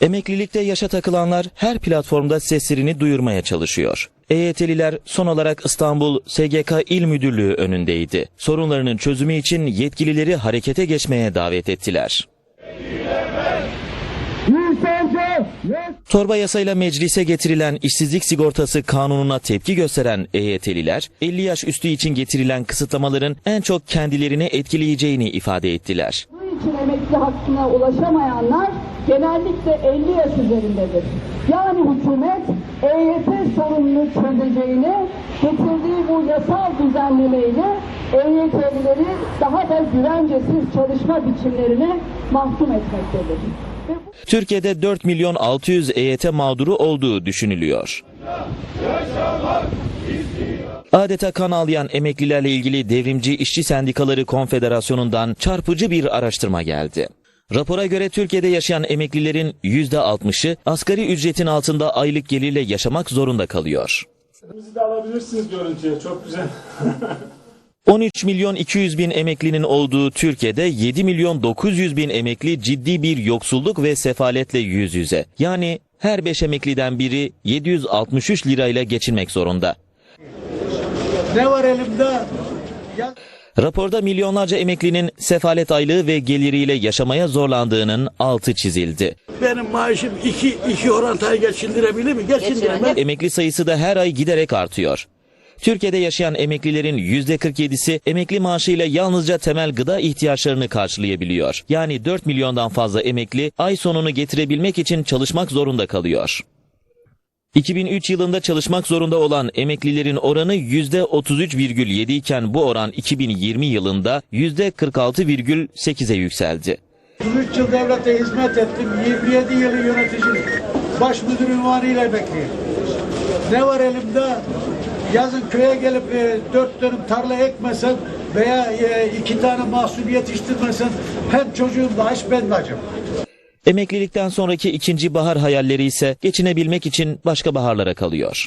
Emeklilikte yaşa takılanlar her platformda seslerini duyurmaya çalışıyor. EYT'liler son olarak İstanbul SGK İl Müdürlüğü önündeydi. Sorunlarının çözümü için yetkilileri harekete geçmeye davet ettiler. Torba yasayla meclise getirilen işsizlik sigortası kanununa tepki gösteren EYT'liler, 50 yaş üstü için getirilen kısıtlamaların en çok kendilerini etkileyeceğini ifade ettiler. Bu için emekli hakkına ulaşamayanlar genellikle 50 yaş üzerindedir. Yani hükümet EYT sorununu çözeceğini getirdiği bu yasal düzenlemeyle EYT'lileri daha da güvencesiz çalışma biçimlerine mahkum etmektedir. Türkiye'de 4 milyon 600 EYT mağduru olduğu düşünülüyor. Adeta kan ağlayan emeklilerle ilgili Devrimci İşçi Sendikaları Konfederasyonu'ndan çarpıcı bir araştırma geldi. Rapora göre Türkiye'de yaşayan emeklilerin %60'ı asgari ücretin altında aylık gelirle yaşamak zorunda kalıyor. Bizi de alabilirsiniz görüntüye. Çok güzel. 13 milyon 200 bin emeklinin olduğu Türkiye'de 7 milyon 900 bin emekli ciddi bir yoksulluk ve sefaletle yüz yüze. Yani her 5 emekliden biri 763 lirayla geçinmek zorunda. Ne var elimde? Ya- Raporda milyonlarca emeklinin sefalet aylığı ve geliriyle yaşamaya zorlandığının altı çizildi. Benim maaşım iki, iki orantayı geçindirebilir mi? Geçindiremez. Emekli sayısı da her ay giderek artıyor. Türkiye'de yaşayan emeklilerin %47'si emekli maaşıyla yalnızca temel gıda ihtiyaçlarını karşılayabiliyor. Yani 4 milyondan fazla emekli ay sonunu getirebilmek için çalışmak zorunda kalıyor. 2003 yılında çalışmak zorunda olan emeklilerin oranı %33,7 iken bu oran 2020 yılında %46,8'e yükseldi. 23 yıl devlete hizmet ettim. 27 yılı yönetici baş müdür ünvanıyla emekliyim. Ne var elimde? Yazın köye gelip e, dört dönüm tarla ekmesen veya e, iki tane mahsul yetiştirmesen hem çocuğum da aç ben de acım. Emeklilikten sonraki ikinci bahar hayalleri ise geçinebilmek için başka baharlara kalıyor.